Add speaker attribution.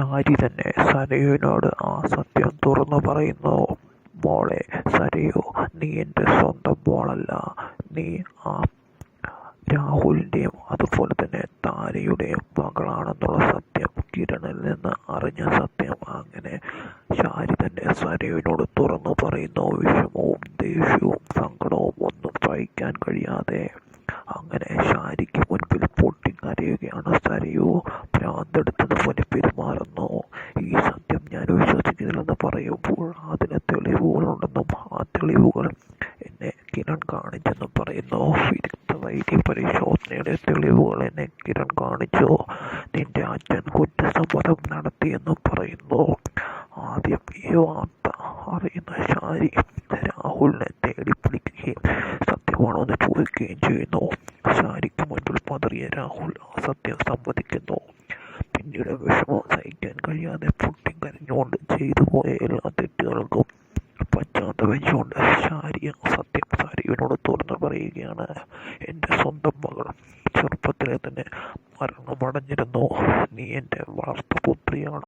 Speaker 1: ശാരി തന്നെ സരയുവിനോട് ആ സത്യം തുറന്നു പറയുന്നു. മോളെ സരയു നീ എന്റെ സ്വന്തം മോളല്ല. നീ ആ രാഹുലിന്റെയും അതുപോലെ തന്നെ താരയുടെയും മകളാണെന്നുള്ള സത്യം കിരണിൽ നിന്ന് അറിഞ്ഞ സത്യം. അങ്ങനെ ചാരി തന്നെ സരയുവിനോട് തുറന്നു പറയുന്നു. വിഷമവും ദേഷ്യവും സങ്കടവും ഒന്നും സഹിക്കാൻ കഴിയാതെ. അങ്ങനെ ശാരിക്ക് മുൻപിൽ പറയുമ്പോൾ അതിന് തെളിവുകളുണ്ടെന്നും ആ തെളിവുകൾ എന്നെ കിരൺ കാണിച്ചെന്നും പറയുന്നു. വിദഗ്ധ വൈദ്യ പരിശോധനയുടെ തെളിവുകൾ എന്നെ കിരൺ കാണിച്ചു. നിന്റെ അച്ഛൻ കുറ്റസമ്മതം നടത്തിയെന്നും പറയുന്നു. ആദ്യം ഈ വാർത്ത അറിയുന്ന ശാരി രാഹുലിനെ തേടി പിടിക്കുകയും സത്യമാണോ എന്ന് ചോദിക്കുകയും ചെയ്യുന്നു. ശാരിക്ക് മുൻപിൽ പതറിയ രാഹുൽ സത്യം സമ്മതിക്കുന്നു. പിന്നീട് വിഷമം സഹിക്കാൻ കഴിയാതെ കൊണ്ട് ചെയ്തു പോയ എല്ലാ തെറ്റുകൾക്കും പശ്ചാത്തപിച്ചുകൊണ്ട് ശാരി ആ സത്യം സാരിവിനോട് തുറന്നു പറയുകയാണ് എന്റെ സ്വന്തം മകൾ. ചെറുപ്പത്തിലെ തന്നെ മരണമടഞ്ഞിരുന്നു. നീ എന്റെ വളർത്തുപുത്രിയാണ്.